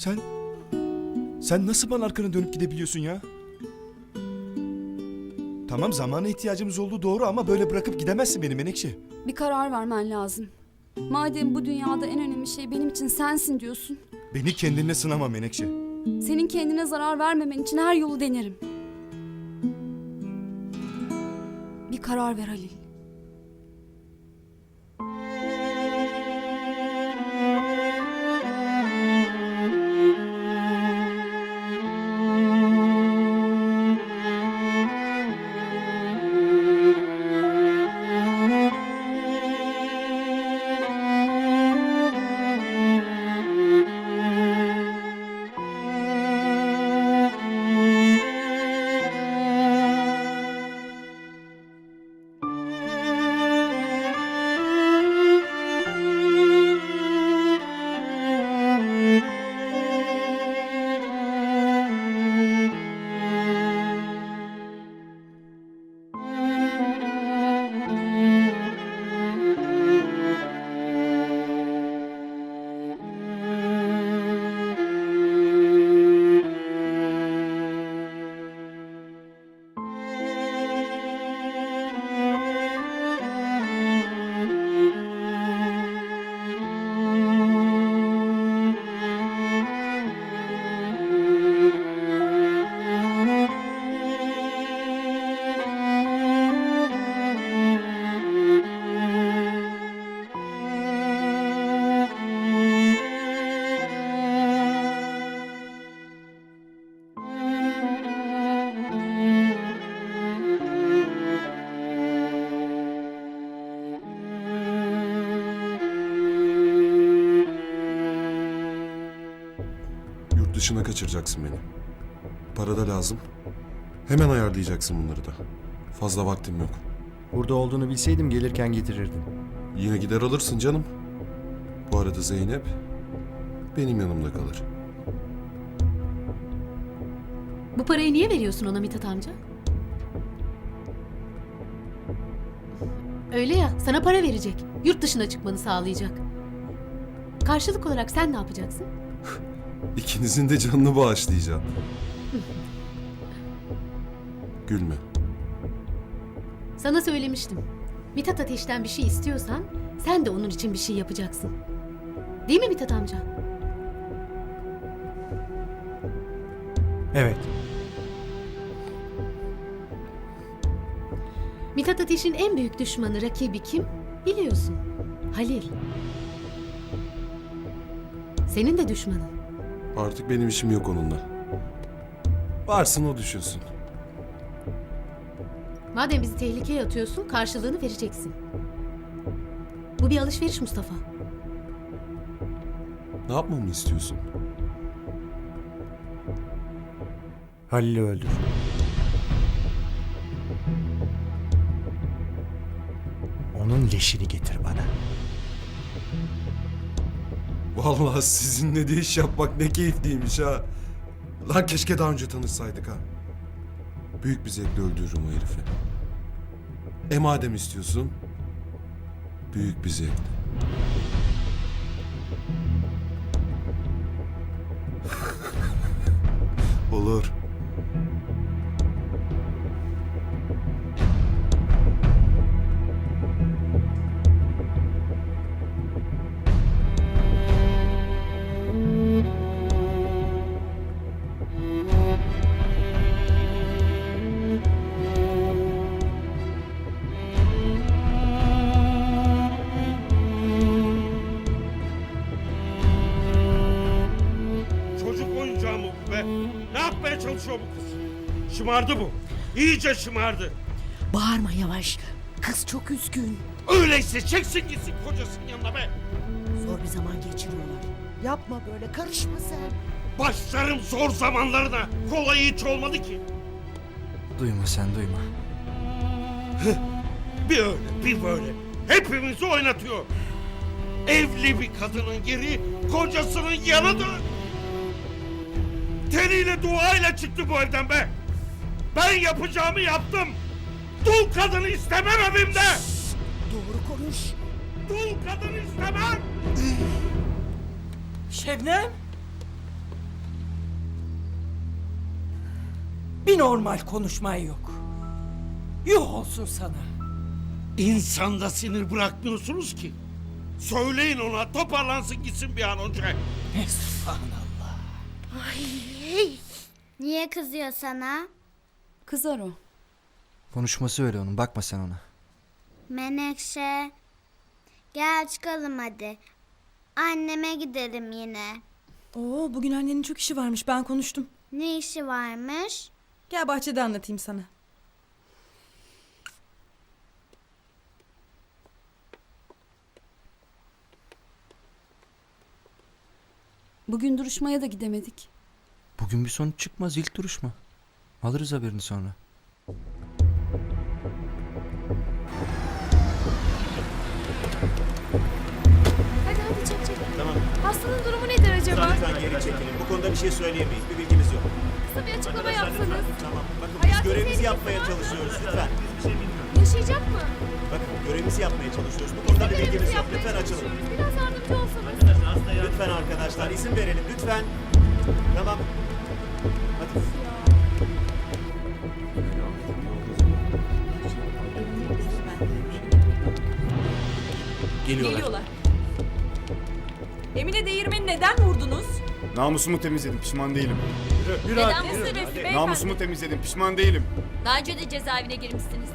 Sen... Sen nasıl bana arkanı dönüp gidebiliyorsun ya? Tamam zamana ihtiyacımız olduğu doğru ama böyle bırakıp gidemezsin beni Menekşe. Bir karar vermen lazım. Madem bu dünyada en önemli şey benim için sensin diyorsun. Beni kendinle sınama Menekşe. Senin kendine zarar vermemen için her yolu denerim. Bir karar ver Halil. Dışına kaçıracaksın beni. Para da lazım. Hemen ayarlayacaksın bunları da. Fazla vaktim yok. Burada olduğunu bilseydim gelirken getirirdim. Yine gider alırsın canım. Bu arada Zeynep benim yanımda kalır. Bu parayı niye veriyorsun ona Mithat amca? Öyle ya, sana para verecek. Yurt dışına çıkmanı sağlayacak. Karşılık olarak sen ne yapacaksın? İkinizin de canını bağışlayacağım. Gülme. Sana söylemiştim. Mithat Ateş'ten bir şey istiyorsan sen de onun için bir şey yapacaksın. Değil mi Mithat amca? Evet. Mithat Ateş'in en büyük düşmanı, rakibi kim? Biliyorsun. Halil. Senin de düşmanın. Artık benim işim yok onunla. Varsın o düşünsün. Madem bizi tehlikeye atıyorsun, karşılığını vereceksin. Bu bir alışveriş Mustafa. Ne yapmamı istiyorsun? Halil'i öldür. Onun leşini getir bana. Vallahi sizinle de iş yapmak ne keyifliymiş ha. Lan keşke daha önce tanışsaydık ha. Büyük bir zevkle öldürürüm o herifi. E madem istiyorsun, büyük bir zevkle. Olur. Bu kız? Şımardı bu. İyice şımardı. Bağırma yavaş. Kız çok üzgün. Öyleyse çeksin gitsin kocasının yanına be. Zor bir zaman geçiriyorlar. Yapma böyle karışma sen. Başlarım zor zamanlarına. Kolayı hiç olmadı ki. Duyma sen duyma. Bir öyle bir böyle. Hepimizi oynatıyor. Evli bir kadının yeri kocasının yanıdır. Teriyle duayla çıktı bu evden be. Ben yapacağımı yaptım. Dul kadını istemem evimde. Doğru konuş. Dul kadını istemem. Şebnem. Bir normal konuşman yok. Yuh olsun sana. İnsanda sinir bırakmıyorsunuz ki. Söyleyin ona toparlansın gitsin bir an önce. Ne subhanallah. Niye kızıyor sana? Kızar o. Konuşması öyle onun bakma sen ona. Menekşe. Gel çıkalım hadi. Anneme gidelim yine. Oo, bugün annenin çok işi varmış ben konuştum. Ne işi varmış? Gel bahçede anlatayım sana. Bugün duruşmaya da gidemedik. Bugün bir sonuç çıkmaz ilk duruşma. Alırız haberini sonra. Hadi hadi çek çek. Tamam. Hastanın durumu nedir acaba? Lütfen geri çekilin. Bu konuda bir şey söyleyemeyiz. Bir bilgimiz yok. Kısa bir açıklama yapsanız. Tamam. Bakın biz Hayati görevimizi yapmaya var. çalışıyoruz. Lütfen. Yaşayacak mı? Bakın görevimizi yapmaya çalışıyoruz. Bu konuda bir bilgimiz yok. Lütfen çalışıyoruz. Biraz yardımcı. Lütfen arkadaşlar izin verelim. Lütfen. Tamam. Hadi. Geliyorlar. Emine değirmeni neden vurdunuz? Namusumu temizledim, pişman değilim. Neden bu sebepli beyefendi? Namusumu temizledim, pişman değilim. Daha önce de cezaevine girmişsiniz.